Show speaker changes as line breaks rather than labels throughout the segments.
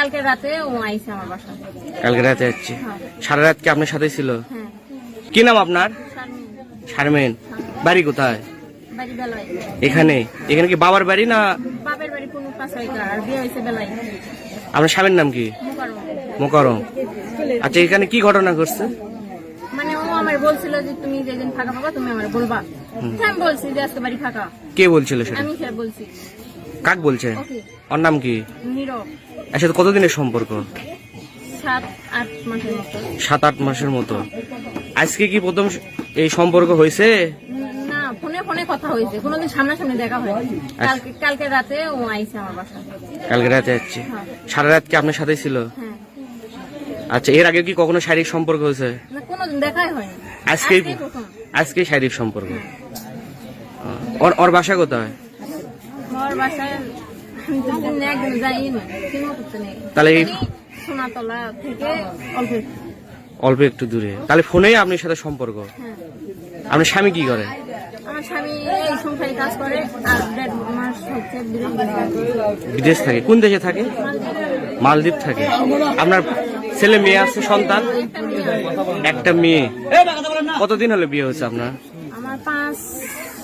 কালকে রাতে ও আইছে আমার বাসা
কালকে রাতে যাচ্ছি
হ্যাঁ।
সারা রাত কি আপনার সাথে ছিল?
হ্যাঁ।
কি নাম আপনার?
শারমিন,
বাড়ি কোথায়? এখানে। এখানে কি বাবার বাড়ি না
বাপের বাড়ি কোনো আর বিয়ে বেলায়
আপনার স্বামীর নাম কি। মোকারম আচ্ছা এখানে কি ঘটনা ঘটছে?
মানে ও আমার বলছিল যে তুমি যেদিন ফাঁকা পাবা তুমি আমার বলবা। আমি বলছি যে আজকে বাড়ি ফাঁকা।
কে বলছিল সেটা?
আমি বলছি।
কাক বলছে? ওর নাম কি?
নীরব।
এর সাথে কতদিনের সম্পর্ক?
সাত আট মাসের মতো।
আজকে কি প্রথম এই সম্পর্ক হয়েছে?
না ফোনে ফোনে কথা হয়েছে। কোনোদিন সামনাসামনি দেখা হয়নি। কালকে কালকে রাতে ও আইছে আমার বাসা।
কালকে রাতে যাচ্ছি
হ্যাঁ।
সারা রাত কি আপনার সাথে ছিল?
হ্যাঁ।
আচ্ছা এর আগে কি কখনো শারীরিক সম্পর্ক হয়েছে?
কোনোদিন দেখাই হয়নি।
আজকেই
আজকেই
আজকে শারীরিক সম্পর্ক। ওর ওর বাসা কোথায়?
বাসায় করতে নেই
তাহলে
সোনাতলা থেকে অল্প একটু।
অল্প একটু দূরে। তাহলে ফোনেই আপনার সাথে সম্পর্ক।
হ্যাঁ
আপনার স্বামী কি করে?
আমার স্বামী এই সংসারে কাজ করে আর দেড় মাস বিদেশ
থাকে কোন দেশে থাকে? মালদ্বীপ থাকে। আপনার ছেলে মেয়ে আছে সন্তান?
একটা মেয়ে।
একটা মেয়ে। কতদিন হলো বিয়ে হয়েছে আপনার?
আমার পাঁচ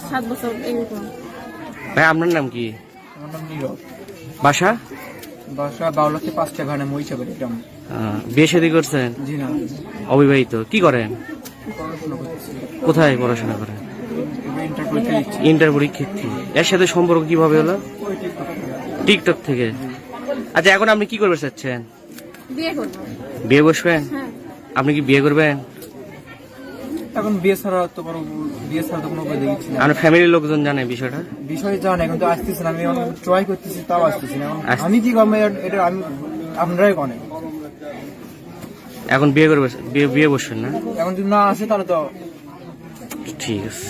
সাত বছর এরকম।
ভাই আপনার নাম কি?
আমার নাম নীরব।
বাসা?
বাসা বাউলাতে পাঁচটা ঘানে মহিষা বাড়ি গ্রাম
বিয়ে শাদী করছেন?
জি না।
অবিবাহিত কি করেন? কোথায় পড়াশোনা করেন?
ইন্টার পরীক্ষা
পরীক্ষার্থী এর সাথে সম্পর্ক কীভাবে হলো? টিকটক থেকে। আচ্ছা এখন আপনি কি করবে চাচ্ছেন?
বিয়ে করব।
বসবেন?
হ্যাঁ।
আপনি কি বিয়ে করবেন?
এখন বিয়ে ছাড়া তো কোনো বিয়ে ছাড়া তো কোনো উপায় দেখছি না
আপনার ফ্যামিলির লোকজন জানে বিষয়টা?
বিষয় জানে এখন তো আসতেছে না আমি এখন ট্রাই করতেছি তাও আসতেছি না। আমি কি করব এটা- আমি আপনারাই কনে
এখন বিয়ে করবে বিয়ে বিয়ে না?
এখন যদি না আসে তাহলে তো
ঠিক আছে।